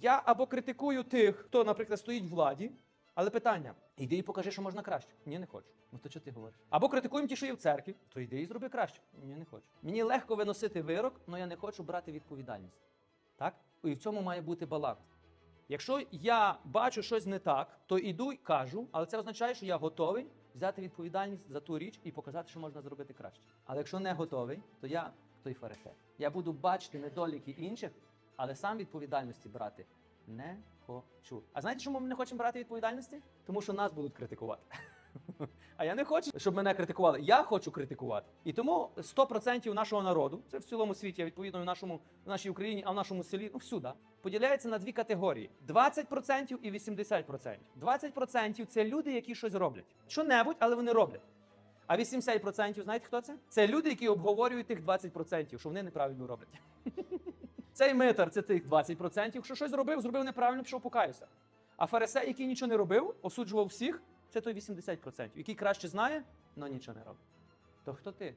Я або критикую тих, хто, наприклад, стоїть в владі, але питання: іди і покажи, що можна краще. Ні, не хочу. Ну то що ти говориш? Або критикуємо ті, що є в церкві, то йди і зроби краще. Ні, не хочу. Мені легко виносити вирок, але я не хочу брати відповідальність. Так? І в цьому має бути баланс. Якщо я бачу щось не так, то іду і кажу, але це означає, що я готовий взяти відповідальність за ту річ і показати, що можна зробити краще. Але якщо не готовий, то я той фарисей. Я буду бачити недоліки інших, але сам відповідальності брати не хочу. А знаєте, чому ми не хочемо брати відповідальності? Тому що нас будуть критикувати. А я не хочу, щоб мене критикували. Я хочу критикувати. І тому 100% нашого народу, це в цілому світі, відповідно в нашому в нашій Україні, а в нашому селі, ну всюди, поділяється на дві категорії: 20% і 80%. 20% це люди, які щось роблять. Що-небудь, але вони роблять. А 80% знаєте хто це? Це люди, які обговорюють тих 20%, що вони неправильно роблять. Цей митар це тих 20%, що щось зробив, зробив неправильно, пішов покаюся. А фарисей, який нічого не робив, осуджував всіх, це той 80%, який краще знає, але нічого не робить. То хто ти?